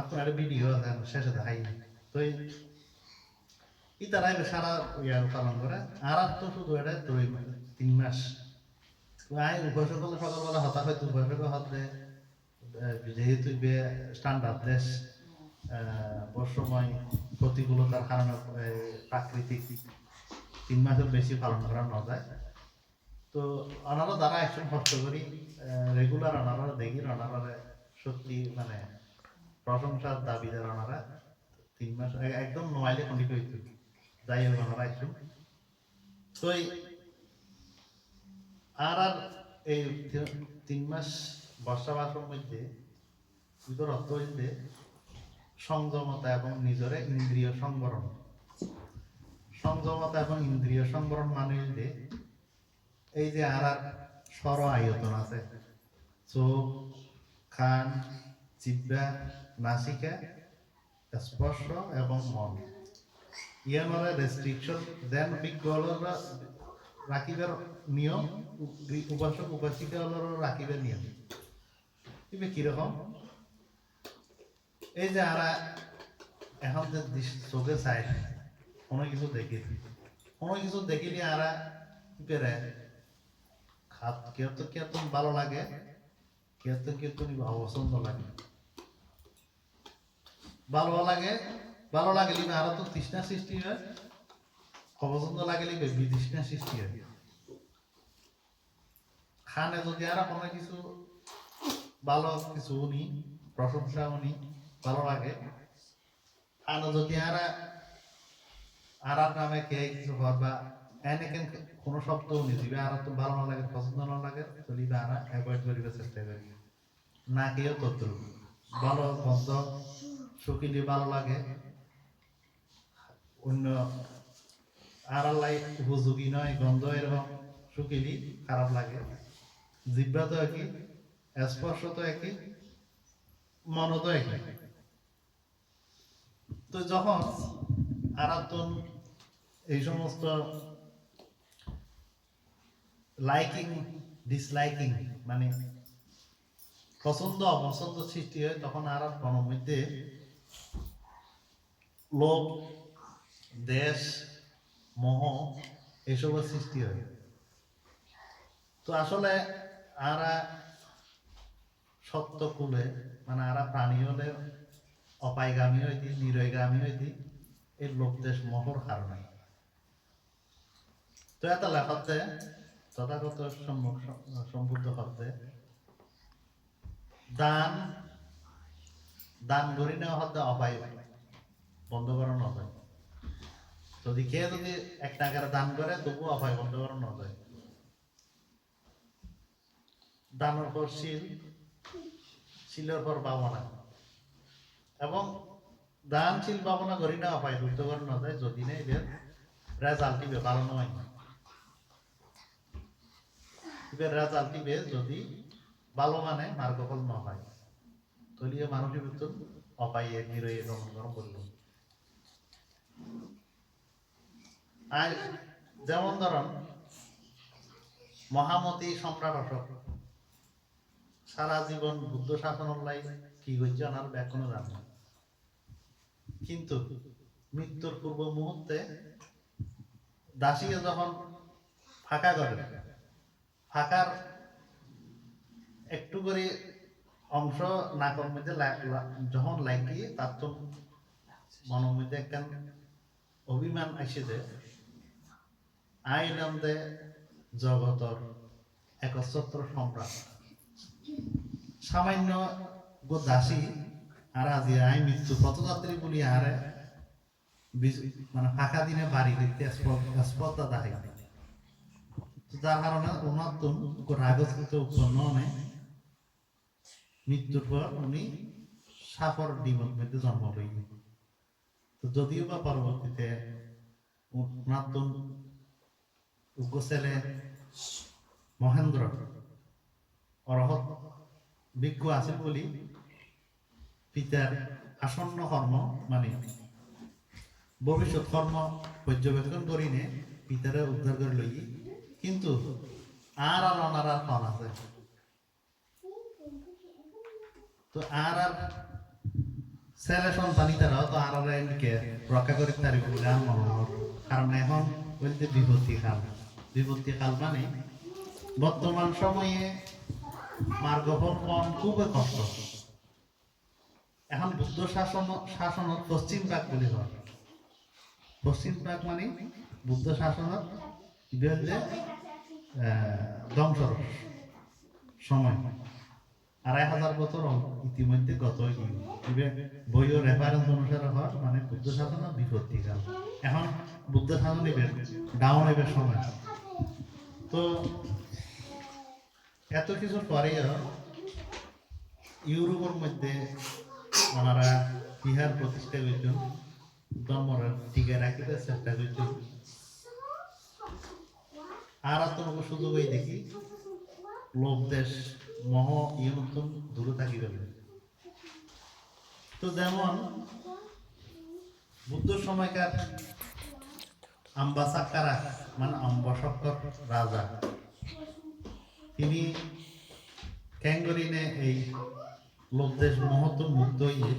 আপনার ভিডিও আছে শেষে দেখাই তো ই সারা ইয়ার পালন করে আর তো শুধু এটা দুই তিন মাস আই উপাসক হলে সকালবেলা হতাশ হয়তো উপাসক হতে যেহেতু স্ট্যান্ডার্ড দেশ বর্ষময় প্রতিকূলতার কারণে প্রাকৃতিক তিন মাসের বেশি পালন করা না যায়। তো ওনারা দ্বারা একজন কষ্ট করি রেগুলার ওনারা দেখি ওনারা সত্যি মানে প্রশংসার দাবিদার ওনারা। তিন মাস একদম নোয়াইলে খন্ডিত হইতো যাই হোক ওনারা একটু। তো আর আর এই তিন মাস বর্ষাবাসের মধ্যে ভিতর অর্থ হইতে সংযমতা এবং নিজরে ইন্দ্রিয় সংবরণ। সংযমতা এবং ইন্দ্রিয় সংবরণ মানে হইতে এই যে আর আর সর আয়তন আছে। চোখ কান জিব্বা নাসিকা, স্পর্শ এবং মন। ইয়ানরে রেস্ট্রিকশন দেন বিজ্ঞলর রাখিবার নিয়ম উ- উপাসক উপাসিকালর রাখিবার নিয়ম। ইবে কীরকম এই যে আরা এখন যে চোখে চাই কোনো কিছু দেখি কোনো কিছু দেখিলে আরা পেরে খাত, কেউ তো কেউ ভালো লাগে। কেউ তো অপছন্দ লাগে। ভালো লাগে, ভালো লাগলে আরও তো তৃষ্ণা সৃষ্টি হয়। অপছন্দ লাগলে বিতৃষ্ণা সৃষ্টি হয়। খানে যদি আর কোনো কিছু ভালো কিছু উনি প্রশংসা উনি ভালো লাগে। খানে যদি আর আর নামে কে কিছু হর বা এনে কেন শব্দ উনি দিবে আর তো ভালো না লাগে, পছন্দ না লাগে চলিবে আর অ্যাভয়েড করিবে চেষ্টা করি। না কেউ তত ভালো গন্ধ শুকিলে ভালো লাগে। অন্য আর লাই উপযোগী নয়, গন্ধ এরকম শুকিলি খারাপ লাগে। জিব্বা তো একই, স্পর্শ তো একই মন তো একই। তো যখন আরাতন এই সমস্ত লাইকিং ডিসলাইকিং মানে পছন্দ অপছন্দ সৃষ্টি হয়, তখন আর মধ্যে লোভ, দেশ, মোহ এসবের সৃষ্টি হয়। তো আসলে আরা সত্য কুলে মানে আরা প্রাণী হলে অপায়গামী হইতি, নিরয়গামী হইতি এই লোভ, দেশ, মোহর কারণে তো এত লেখাতে তথাগত সম্বুদ্ধ করতে দান দান করি নেওয়া হতে অপায় বন্ধ করানো হয় যদি কেউ যদি এক টাকার দান করে তবু অপায় বন্ধ করানো যায় দানের পর শিল, শিলের পর ভাবনা এবং দান, শিল ভাবনা করি না অপায় রুদ্ধ করানো যায় যদি নেই এদের রেজাল্ট দিবে ভালো নয় এবার রেজাল্ট দিবে যদি ভালো মানে মার্গফল ন হয় তলিয়ে মানুষের ভিতর অপায়ে নিরয়ে দমন গরম করল। আর যেমন ধরুন, মহামতি সম্রাট অশোক সারা জীবন বুদ্ধ শাসন লাই কি করছে ওনার ব্যাকরণ জানে কিন্তু মৃত্যুর পূর্ব মুহূর্তে দাসীকে যখন ফাঁকা করে ফাঁকার একটু করে অংশ নাকের মধ্যে যখন লাগি তার তো মনের মধ্যে একখান অভিমান আসে যে আইলাম দে জগতর একচ্ছত্র সম্রাট। সামান্য গো দাসী আর আজি আই মৃত্যু, পথযাত্রী বলি আরে মানে ফাঁকা দিনে বাড়ি দেখতে স্পর্ধা দাঁড়ি যার কারণে ওনার তো রাগজ উৎপন্ন হয় মৃত্যুর পর উনি সাফর ডিমের মধ্যে জন্ম লইল তো যদিও বা পরবর্তীতে ওনার তো উগ্র ছেলে মহেন্দ্র অরহত বিজ্ঞ আছে বলি পিতার আসন্ন কর্ম মানে ভবিষ্যৎ কর্ম পর্যবেক্ষণ করিনে পিতারে উদ্ধার করে লই কিন্তু আর আর অনার আর ফল আছে। তো আর আর ছেলে সন্তানই তারা, তো আর আর এদিকে রক্ষা করে তারি বলে আর মনে কারণ এখন বলতে বিপত্তি কাল। বিপত্তি কাল মানে বর্তমান সময়ে মার্গফল পাওয়া খুবই কষ্ট। এখন বুদ্ধ শাসন, শাসনত পশ্চিম ভাগ বলি হয়। পশ্চিম ভাগ মানে বুদ্ধ শাসনত বিরুদ্ধে ধ্বংসর সময়। আড়াই হাজার বছর ইতিমধ্যে গত বইও রেফারেন্স অনুসারে হয় মানে বুদ্ধ শাসনের বিপত্তি কাল। এখন বুদ্ধ শাসন এবার ডাউন এবার সময়। তো এত কিছুর পরেও ইউরোপের মধ্যে ওনারা বিহার প্রতিষ্ঠা করছেন ধর্মর টিকে রাখিতে চেষ্টা করছেন আর তোমাকে সুযোগ ওই দেখি। লোভ দেশ মহ ইয়ন্তন দূরে থাকি গেল। তো যেমন বুদ্ধ সময়কার আম্বাসাকারা মানে অম্বশক্কর রাজা, তিনি ক্যাঙ্গরিনে এই লোকদেশ মহত্ব মুক্ত হইয়ে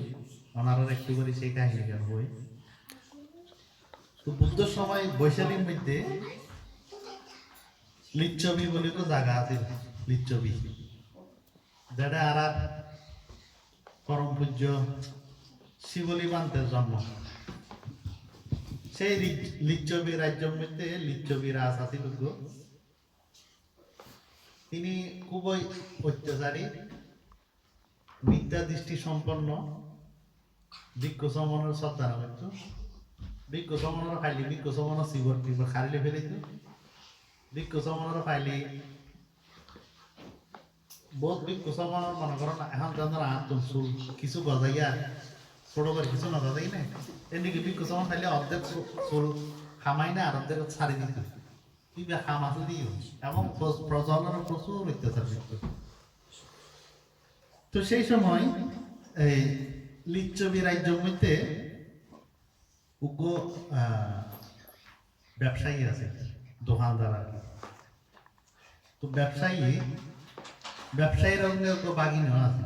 ওনারা একটু করে সেই কাহিনী বই তো বুদ্ধ সময় বৈশালীর মধ্যে লিচ্ছবি বলে তো জায়গা আছে, লিচ্ছবি। যেটা আর আর পরম পূজ্য শিবলি মান্তের জন্ম। সেই লিচ্ছবি রাজ্যের মধ্যে লিচ্ছবি রাজ আছিল। তিনি খুবই অত্যাচারী বিদ্যা দৃষ্টি সম্পন্ন বিজ্ঞ সমনের শ্রদ্ধা নাম একটু বিজ্ঞ সমনের খাইলি বিজ্ঞ সমনের শিবর টিবর ফেলিত। সমনের খাইলি বহুত সমনের মনে করো না এখন কিছু গজাইয়া ছোট করে কিছু না গজাই না সমন খাইলে অর্ধেক খামাই না আর অর্ধেক ছাড়ি দিত খাম আছে দিও এবং প্রচুর অত্যাচার করত তো সেই সময়, এই লিচ্ছবি রাজ্য মধ্যে উগ্র ব্যবসায়ী আছে দোকানদার আর কি। তো ব্যবসায়ী, ব্যবসায়ীর অঙ্গে তো বাগিনী আছে।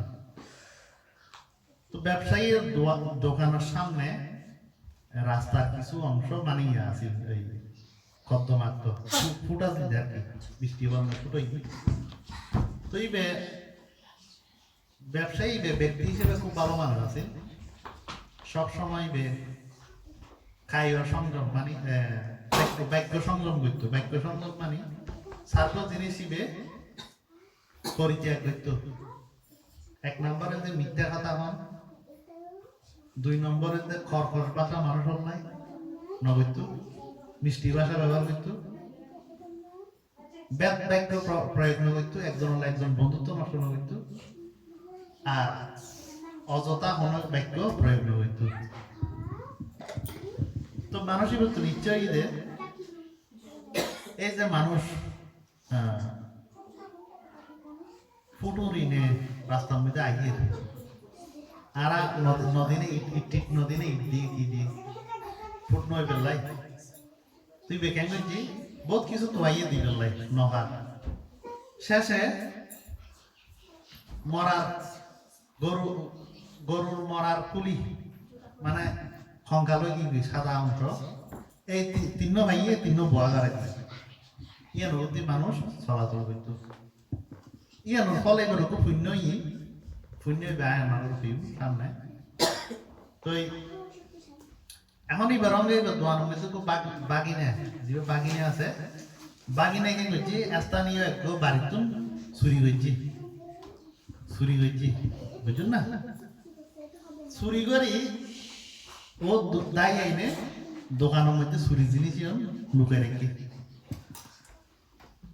তো ব্যবসায়ীর দোকানের সামনে রাস্তার কিছু অংশ বানিয়ে আছে, এই কদ্দমাত্র ফুটা দিতে আর কি, বৃষ্টি বন্ধ ফুটোই। তো এই ব্যবসায়ী ব্যক্তি হিসেবে খুব ভালো মানুষ আছে। সব সময় বে কায় সংযম মানে বাক্য- সংযম করতো। সংযম মানে হিসেবে পরিত্যাগ করতো এক নম্বরে যে মিথ্যা কথা হন, দুই নম্বরে যে ভাষা মানুষ হল নাই মিষ্টি ভাষা ব্যবহার করত। ব্যাপ বাক্য না একজন একজন বন্ধুত্ব নষ্ট করতো আর অযথা হনক বাক্য প্রয়োগ না করতো তো নিশ্চয়ই যে এই যে মানুষ আহ, ফুটুরিনে রাস্তার মধ্যে আগিয়ে আর নদীনে ইট ইট ইট নদীনে ইট দিয়ে কি দিয়ে? ফুট নয় তুই বেকাই করছি? বহুত কিছু তোয়াইয়ে দি পেলাই নগা শেষে মরার গরু গরুর মরার কুলি মানে সংখ্যালয় কি সাদা অংশ। এই তিন ভাইয়ে তিন্ন বোয়া গাড়াই ইয়ে নদী মানুষ চলাচল করতো ইয়ানোর ফলে এবার খুব শূন্য ই শূন্য বেয়া আমার ফিউ সামনে তো এখন এবার দোয়ানোর মধ্যে খুব বাগ- বাগিনে যে বাগিনে আছে, বাগিনে কি করছি স্থানীয় একটু বাড়িতে চুরি করছি চুরি করছি বুঝুন না চুরি করি ও দো- দায় আইনে দোকানের মধ্যে চুরি জিনিস লুকে রেখে।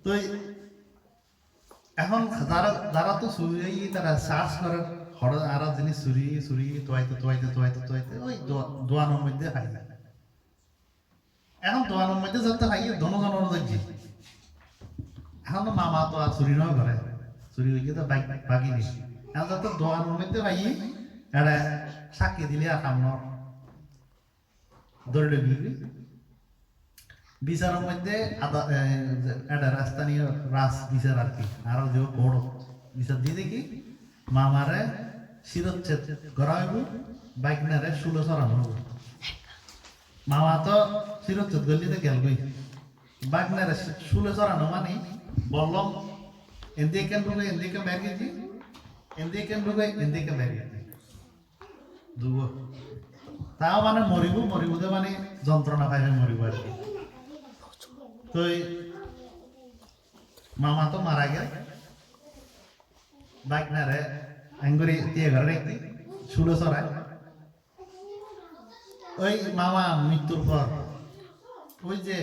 তো এখন যারা যারা তো চুরি তারা চার্জ করে হর আর জিনিস চুরি চুরি তোয়াইতে তোয়াইতে তোয়াইতে তোয়াইতে, ওই দোয়া- দোয়ানোর মধ্যে খাই এখন দোয়ানোর মধ্যে যাতে খাই দোনো জনের দেখছি এখন মামা তো আর চুরি নয় করে চুরি হয়ে তো বাকি নেই এখন যাতে দোয়ানোর মধ্যে খাই এটা সাক্ষী দিলে আর কাম নয়। দৌড়ে দিবি বিচারের মধ্যে একটা রাস্তা নিয়ে রাস বিচার আর কি, আর যে বড় বিচার দিয়ে দেখি, মামারে শিরচ্ছেদ করা হইব বাইক নারে শুলো সরানো হইব। মামা তো শিরচ্ছেদ গলি তো গেল গই বাইক নারে শুলো সরানো মানে বললাম এদিকে কেন ঢুকে এদিকে বেরিয়ে দি এদিকে কেন ঢুকে এদিকে বেরিয়ে দি দুব তাও মানে মরিব মরিব দে মানে যন্ত্রণা পাইবে মরিব আর কি তো মামা তো মারা গেল। বাইক না রে আঙ্গুরি দিয়ে ঘরে শুলো সরায় ওই মামা মৃত্যুর পর ওই যে